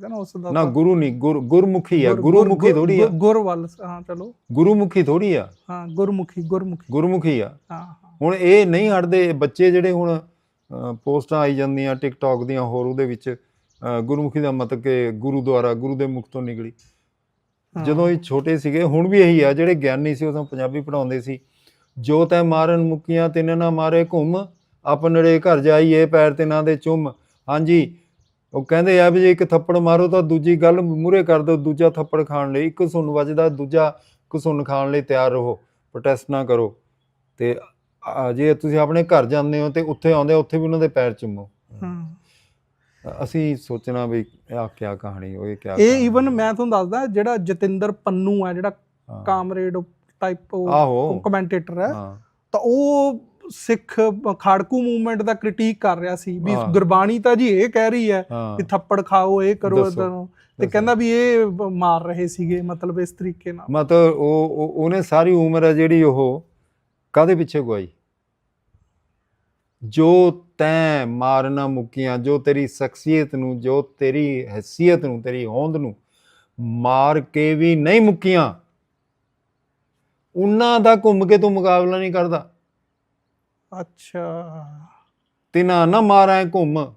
ਹੈਗਾ ਨਾ ਉਸ ਦਾ ਨਾ ਗੁਰੂ ਨਹੀਂ ਗੁਰ ਗੁਰਮੁਖੀ ਆ ਗੁਰ- ਗੁਰੂਮੁਖੀ ਗੁਰ- ਥੋੜੀ ਆ। ਗੁਰ- ਗੁਰ ਵੱਲ ਹਾਂ ਚਲੋ। ਗੁਰੂਮੁਖੀ ਥੋੜੀ ਆ। ਹਾਂ ਗੁਰਮੁਖੀ ਗੁਰਮੁਖੀ। ਗੁਰਮੁਖੀ ਆ। ਹਾਂ ਹਾਂ। ਹੁਣ ਇਹ ਨਹੀਂ ਹਟਦੇ ਬੱਚੇ ਜਿਹੜੇ ਹੁਣ ਅ, ਪੋਸਟਾਂ ਆਈ ਜਾਂਦੀਆਂ ਟਿਕਟੌਕ ਦੀਆਂ ਹੋਰ ਉਹਦੇ ਵਿੱਚ ਅ, ਗੁਰਮੁਖੀ ਦਾ ਮਤਲਬ ਕਿ ਗੁਰੂ ਦੁਆਰਾ ਗੁਰੂ ਦੇ ਮੁਖ ਤੋਂ ਨਿਕਲੀ। ਹਾਂ। ਜਦੋਂ ਇਹ ਛੋਟੇ ਸੀਗੇ ਹੁਣ ਵੀ ਇਹੀ ਆ ਜਿਹੜੇ ਗਿਆਨੀ ਸੀ ਉਦੋਂ ਪੰਜਾਬੀ ਪੜਾਉਂਦੇ ਸੀ। ਜੋ ਤੈ ਮਾਰਨ ਮੁਕੀਆਂ ਤਿੰਨ ਨਾ ਮਾਰੇ ਘੁੰਮ ਆਪਨੜੇ ਘਰ ਜਾਈਏ ਪੈਰ ਤੇ ਨਾ ਦੇ ਚੁੰਮ। ਹਾਂਜੀ ਉਹ ਕਹਿੰਦੇ ਆ ਵੀ ਜੇ ਇੱਕ ਥੱਪੜ ਮਾਰੋ ਤਾਂ ਦੂਜੀ ਗੱਲ ਮੂਰੇ ਕਰ ਦਿਓ ਦੂਜਾ ਥੱਪੜ ਖਾਣ ਲਈ ਇੱਕ ਸੁਣ ਵੱਜਦਾ ਦੂਜਾ ਕੁਸੁਣ ਖਾਣ ਲਈ ਤਿਆਰ ਰਹੋ ਪ੍ਰੋਟੈਸਟ ਨਾ ਕਰੋ। ਤੇ ਜੇ ਤੁਸੀਂ ਆਪਣੇ ਘਰ ਜਾਂਦੇ ਹੋ ਤੇ ਉੱਥੇ ਆਉਂਦੇ ਉੱਥੇ ਵੀ ਉਹਨਾਂ ਦੇ ਪੈਰ ਚੁੰਮੋ। ਅਸੀਂ ਸੋਚਣਾ ਵੀ ਆ ਕੀ ਕਹਾਣੀ ਹੋਏ ਕੀ ਇਹ ਈਵਨ ਮੈਂ ਤੁਹਾਨੂੰ ਦੱਸਦਾ ਜਿਹੜਾ ਜਤਿੰਦਰ ਪੰਨੂ ਆ ਜਿਹੜਾ। ਕਾਮਰੇਡ ਟਾਈਪ ਕਮੈਂਟੇਟਰ ਹਾਂ। ਤਾਂ ਉਹ ਸਿੱਖ ਖਾੜਕੂ ਮੂਵਮੈਂਟ ਦਾ ਕ੍ਰਿਟੀਕ ਕਰ ਰਿਹਾ ਸੀ ਵੀ ਗੁਰਬਾਣੀ ਤਾਂ ਜੀ ਇਹ ਕਹਿ ਰਹੀ ਹੈ ਕਿ ਥੱਪੜ ਖਾਓ ਇਹ ਕਰੋ ਇਦਾਂ ਤੇ ਕਹਿੰਦਾ ਵੀ ਇਹ ਮਾਰ ਰਹੇ ਸੀਗੇ ਮਤਲਬ ਇਸ ਤਰੀਕੇ ਨਾਲ। ਮਤਲਬ ਉਹ ਉਹਨੇ ਸਾਰੀ ਉਮਰ ਹੈ ਜਿਹੜੀ ਉਹ ਕਾਦੇ ਪਿੱਛੇ ਗਵਾਈ? ਜੋ ਤੈ ਮਾਰਨਾ ਮੁਕੀਆਂ ਜੋ ਤੇਰੀ ਸ਼ਖਸੀਅਤ ਨੂੰ ਜੋ ਤੇਰੀ ਹیثیت ਨੂੰ ਤੇਰੀ ਹੋਂਦ ਨੂੰ ਮਾਰ ਕੇ ਵੀ ਨਹੀਂ ਮੁਕੀਆਂ ਉਹਨਾਂ ਦਾ ਘੁੰਮ ਕੇ ਤੂੰ ਮੁਕਾਬਲਾ ਨਹੀਂ ਕਰਦਾ। ਅੱਛਾ। ਤਿਨਾ ਨਾ ਮਾਰਾਂ ਘੁੰਮ।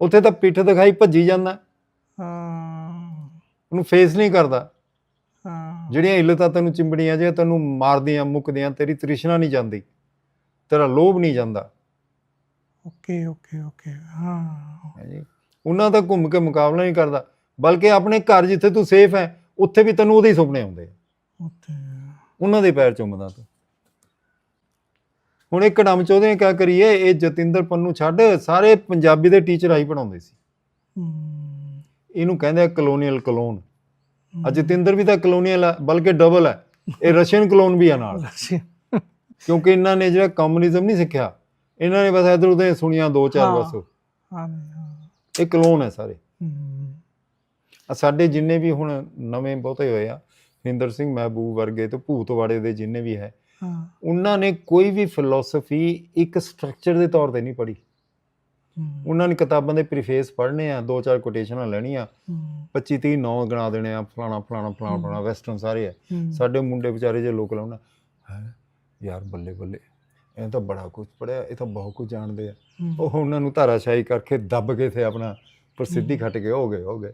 ਉੱਥੇ ਤਾਂ ਪਿੱਠ ਦਿਖਾਈ ਭੱਜੀ ਜਾਂਦਾ। ਹਾਂ। ਉਹਨੂੰ ਫੇਸ ਨਹੀਂ ਕਰਦਾ। ਹਾਂ। ਜਿਹੜੀਆਂ ਇਲਤਾਂ ਤੈਨੂੰ ਚਿੰਬੜੀਆਂ ਜੇ ਤੈਨੂੰ ਮਾਰਦੀਆਂ ਮੁੱਕਦੀਆਂ ਤੇਰੀ ਤ੍ਰਿਸ਼ਨਾ ਨਹੀਂ ਜਾਂਦੀ। ਤੇਰਾ ਲੋਭ ਨਹੀਂ ਜਾਂਦਾ। ਓਕੇ ਓਕੇ ਓਕੇ ਹਾਂ। ਉਹਨਾਂ ਦਾ ਘੁੰਮ ਕੇ ਮੁਕਾਬਲਾ ਨਹੀਂ ਕਰਦਾ। ਬਲਕਿ ਆਪਣੇ ਘਰ ਜਿੱਥੇ ਤੂੰ ਸੇਫ ਹੈ ਉੱਥੇ ਵੀ ਤੈਨੂੰ ਉਹਦੇ ਹੀ ਸੁਪਨੇ ਆਉਂਦੇ ਆ। ਉੱਥੇ। ਉਹਨਾਂ ਦੇ ਪੈਰ ਚੁੰਮਦਾ ਤੂੰ। ਹੁਣ ਇਹ ਕਦਮ ਚਾਹੁੰਦੇ ਆ ਕਿਆ ਕਰੀਏ? ਇਹ ਜਤਿੰਦਰ ਪੰਨੂ ਛੱਡ ਸਾਰੇ ਪੰਜਾਬੀ ਦੇ ਟੀਚਰ ਆਈ ਪੜਾਉਂਦੇ ਸੀ। ਇਹਨੂੰ ਕਹਿੰਦੇ ਆ ਕਲੋਨੀਅਲ ਕਲੋਨ ਆ ਜਤਿੰਦਰ ਵੀ ਤਾਂ ਕਲੋਨੀਅਲ ਹੈ ਬਲਕਿ ਡਬਲ ਹੈ ਇਹ ਰਸ਼ੀਅਨ ਕਲੋਨ ਵੀ ਆ ਨਾਲ। ਕਿਉਂਕਿ ਇਹਨਾਂ ਨੇ ਜਿਹੜਾ ਕਮਿਊਨਿਜ਼ਮ ਨਹੀਂ ਸਿੱਖਿਆ ਇਹਨਾਂ ਨੇ ਬਸ ਇਧਰ ਉਧਰ ਸੁਣੀਆਂ ਦੋ ਚਾਰ। ਬਸ। ਹਾਂ ਇਹ ਕਲੋਨ ਹੈ ਸਾਰੇ। ਆ ਸਾਡੇ ਜਿੰਨੇ ਵੀ ਹੁਣ ਨਵੇਂ ਬਹੁਤੇ ਹੋਏ ਆ ਹਿੰਦਰ ਸਿੰਘ ਮਹਿਬੂਬ ਵਰਗੇ ਤੇ ਭੂਤਵਾੜੇ ਦੇ ਜਿੰਨੇ ਵੀ ਹਾਂ ਉਹਨਾਂ ਨੇ ਕੋਈ ਵੀ ਫਿਲਾਸਫੀ ਇੱਕ ਸਟਰਕਚਰ ਦੇ ਤੌਰ ਤੇ ਨਹੀਂ ਪੜ੍ਹੀ। ਉਹਨਾਂ ਨੇ ਕਿਤਾਬਾਂ ਦੇ ਪ੍ਰੀਫੇਸ ਪੜ੍ਹਨੇ ਆ ਦੋ ਚਾਰ ਕੋਟੇਸ਼ਨਾਂ ਲੈਣੀਆਂ। ਹਮ, 25 30 ਨੌ ਗਣਾ ਦੇਣੇ ਆ ਫਲਾਣਾ ਫਲਾਣਾ ਫਲਾਣਾ। ਫਲਾਣਾ ਵੈਸਟਰਨ ਸਾਰੇ ਆ। ਸਾਡੇ ਮੁੰਡੇ ਵਿਚਾਰੇ ਜੇ ਲੋਕ ਲਾਉਣਾ ਹੈ ਯਾਰ ਬੱਲੇ ਬੱਲੇ ਇਹ ਤਾਂ ਬੜਾ ਕੁਝ ਪੜਿਆ ਇਹ ਤਾਂ ਬਹੁਤ ਕੁਝ ਜਾਣਦੇ ਆ। ਉਹ ਉਹਨਾਂ ਨੂੰ ਧਾਰਾਸ਼ਾਹੀ ਕਰਕੇ ਦੱਬ ਕੇ ਤੇ ਆਪਣਾ ਪ੍ਰਸਿੱਧੀ ਖੱਟ ਕੇ ਹੋ ਗਏ ਹੋ ਗਏ।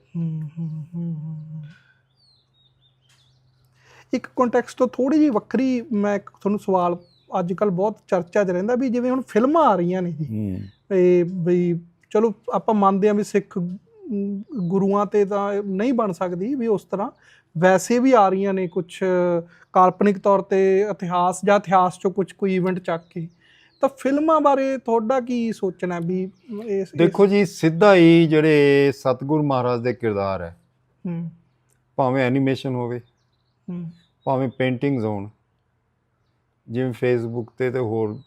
ਇੱਕ ਕੰਟੈਕਸਟ ਤੋਂ ਥੋੜੀ ਜਿਹੀ ਵੱਖਰੀ ਮੈਂ ਤੁਹਾਨੂੰ ਸਵਾਲ ਅੱਜ ਕੱਲ ਬਹੁਤ ਚਰਚਾ 'ਚ ਰਹਿੰਦਾ ਵੀ ਜਿਵੇਂ ਹੁਣ ਫਿਲਮਾਂ ਆ ਰਹੀਆਂ ਨੇ ਜੀ। ਇਹ ਵੀ ਚਲੋ ਆਪਾਂ ਮੰਨਦੇ ਹਾਂ ਵੀ ਸਿੱਖ ਗੁਰੂਆਂ ਤੇ ਤਾਂ ਨਹੀਂ ਬਣ ਸਕਦੀ ਵੀ ਉਸ ਤਰ੍ਹਾਂ। ਵੈਸੇ ਵੀ ਆ ਰਹੀਆਂ ਨੇ ਕੁਝ ਕਾਲਪਨਿਕ ਤੌਰ ਤੇ ਇਤਿਹਾਸ ਜਾਂ ਇਤਿਹਾਸ ਚੋਂ ਕੁਝ ਕੋਈ ਇਵੈਂਟ ਚੱਕ ਕੇ। ਤਾਂ ਫਿਲਮਾਂ ਬਾਰੇ ਤੁਹਾਡਾ ਕੀ ਸੋਚਣਾ ਵੀ ਇਸ- ਦੇਖੋ ਜੀ ਸਿੱਧਾ ਹੀ ਜਿਹੜੇ ਸਤਿਗੁਰ ਮਹਾਰਾਜ ਦੇ ਕਿਰਦਾਰ ਹੈ। ਹੂੰ। ਭਾਵੇਂ ਐਨੀਮੇਸ਼ਨ ਹੋਵੇ। ਹੂੰ। ਭਾਵੇਂ ਪੇਂਟਿੰਗਸ ਹੋਣ ਜਿਵੇਂ ਫੇਸਬੁੱਕ ਤੇ ਤੇ ਹੋਰ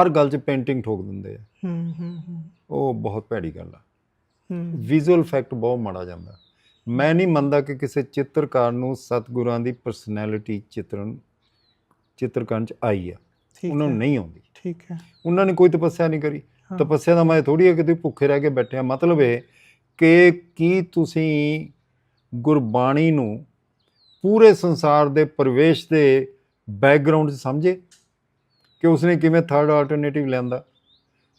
ਹਰ ਗੱਲ 'ਚ ਪੇਂਟਿੰਗ ਠੋਕ ਦਿੰਦੇ ਆ। ਹੂੰ ਹੂੰ ਉਹ ਬਹੁਤ ਭੈੜੀ ਗੱਲ ਆ। ਹੂੰ। ਵਿਜ਼ੂਅਲ ਇਫੈਕਟ ਬਹੁਤ ਮਾੜਾ ਜਾਂਦਾ। ਮੈਂ ਨਹੀਂ ਮੰਨਦਾ ਕਿ ਕਿਸੇ ਚਿੱਤਰਕਾਰ ਨੂੰ ਸਤਿਗੁਰਾਂ ਦੀ ਪਰਸਨੈਲਿਟੀ ਚਿੱਤਰਨ ਚਿੱਤਰਕਰਨ 'ਚ ਆਈ ਆ। ਉਹਨਾਂ ਨੂੰ ਨਹੀਂ ਆਉਂਦੀ। ਠੀਕ ਹੈ। ਉਹਨਾਂ ਨੇ ਕੋਈ ਤਪੱਸਿਆ ਨਹੀਂ ਕਰੀ। ਤਪੱਸਿਆ ਦਾ ਮੈਂ ਥੋੜੀ ਹੈ ਕਿ ਤੁਸੀਂ ਭੁੱਖੇ ਰਹਿ ਕੇ ਬੈਠੇ ਆ। ਮਤਲਬ ਇਹ ਕਿ ਕੀ ਤੁਸੀਂ ਗੁਰਬਾਣੀ ਨੂੰ ਪੂਰੇ ਸੰਸਾਰ ਦੇ ਪ੍ਰਵੇਸ਼ ਦੇ ਬੈਕਗ੍ਰਾਉਂਡ 'ਚ ਸਮਝੇ ਕਿ ਉਸਨੇ ਕਿਵੇਂ ਥਰਡ ਆਲਟਰਨੇਟਿਵ ਲਿਆਂਦਾ।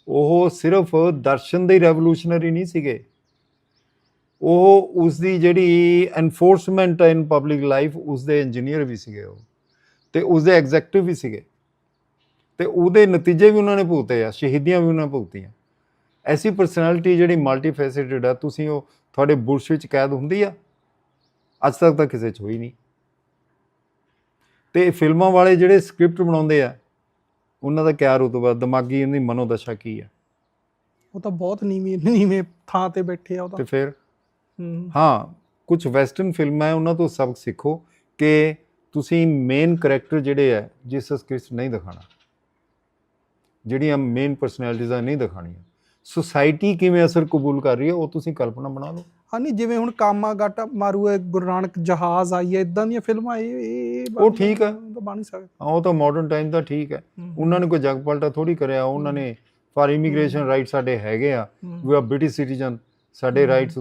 ਉਹ ਸਿਰਫ ਦਰਸ਼ਨ ਦੇ ਰੈਵੋਲੂਸ਼ਨਰੀ ਨਹੀਂ ਸੀਗੇ। ਉਹ ਉਸ ਦੀ ਜਿਹੜੀ ਐਨਫੋਰਸਮੈਂਟ ਇਨ ਪਬਲਿਕ ਲਾਈਫ ਉਸ ਦੇ ਇੰਜੀਨੀਅਰ ਵੀ ਸੀਗੇ ਉਹ ਤੇ ਉਸ ਦੇ ਐਗਜ਼ੈਕਟਿਵ ਵੀ ਸੀਗੇ ਤੇ ਉਹਦੇ ਨਤੀਜੇ ਵੀ ਉਹਨਾਂ ਨੇ ਭੁਗਤੇ ਆ, ਸ਼ਹੀਦੀਆਂ ਵੀ ਉਹਨਾਂ ਨੇ ਭੁਗਤੀਆਂ। ਐਸੀ ਪਰਸਨੈਲਿਟੀ ਜਿਹੜੀ ਮਲਟੀਫੈਸੇਟਡ ਆ, ਤੁਸੀਂ ਉਹ ਤੁਹਾਡੇ ਬੁਰਸ਼ ਵਿੱਚ ਕੈਦ ਹੁੰਦੀ ਆ। ਅੱਜ ਤੱਕ ਤਾਂ ਕਿਸੇ 'ਚ ਹੋਈ ਨਹੀਂ। ਤੇ ਫਿਲਮਾਂ ਵਾਲੇ ਜਿਹੜੇ ਸਕ੍ਰਿਪਟ ਬਣਾਉਂਦੇ ਆ ਉਹਨਾਂ ਦਾ ਕਿਆ ਰੁਤਬਾ ਦਿਮਾਗੀ ਉਹਨਾਂ ਦੀ ਮਨੋਦਸ਼ਾ ਕੀ ਆ ਉਹ ਤਾਂ ਬਹੁਤ ਨੀਵੀਂ ਨੀਵੇਂ ਥਾਂ ਤੇ ਬੈਠੇ ਆ ਉਹ ਤੇ। ਤਾਂ ਫਿਰ? ਹੂੰ। ਹਾਂ ਕੁਝ ਵੈਸਟਰਨ ਫਿਲਮਾਂ ਹੈ ਉਹਨਾਂ ਤੋਂ ਸਬਕ ਸਿੱਖੋ ਕਿ ਤੁਸੀਂ ਮੇਨ ਕੈਰੈਕਟਰ ਜਿਹੜੇ ਹੈ ਜੀਸਸ ਕ੍ਰਿਸਟ ਨਹੀਂ ਦਿਖਾਣਾ ਜਿਹੜੀਆਂ ਮੇਨ ਪਰਸਨੈਲਿਟੀਜ਼ਾਂ ਨਹੀਂ ਦਿਖਾਣੀਆਂ ਸੁਸਾਇਟੀ ਕਿਵੇਂ ਅਸਰ ਕਬੂਲ ਕਰ ਰਹੀ ਹੈ ਉਹ ਤੁਸੀਂ ਕਲਪਨਾ ਬਣਾ ਲਓ। ਹਾਂ ਨਹੀਂ ਜਿਵੇਂ ਹੁਣ ਕਾਮਾ ਗਾਟਾ ਮਾਰੂ ਹੈ ਗੁਰੂ ਨਾਨਕ ਜਹਾਜ਼ ਆਈ ਹੈ ਇਦਾਂ ਦੀਆਂ ਫਿਲਮਾਂ ਇਹ ਇਹ ਉਹ ਠੀਕ ਹੈ। ਤਾਂ ਬਣ ਸਕਦਾ। ਹਾਂ, ਉਹ ਤਾਂ ਮਾਡਰਨ ਟਾਈਮ ਦਾ ਠੀਕ ਹੈ। ਉਹਨਾਂ ਨੇ ਕੋਈ ਜਗ ਪਲਟਾ ਥੋੜੀ ਕਰਿਆ ਉਹਨਾਂ ਨੇ ਫਾਰ ਇਮੀਗ੍ਰੇਸ਼ਨ ਰਾਈਟ ਸਾਡੇ ਹੈਗੇ ਆ। ਵੀ ਆ ਬ੍ਰਿਟਿਸ਼ ਸਿਟੀਜ਼ਨ ਸਾਡੇ। ਰਾਈਟਸ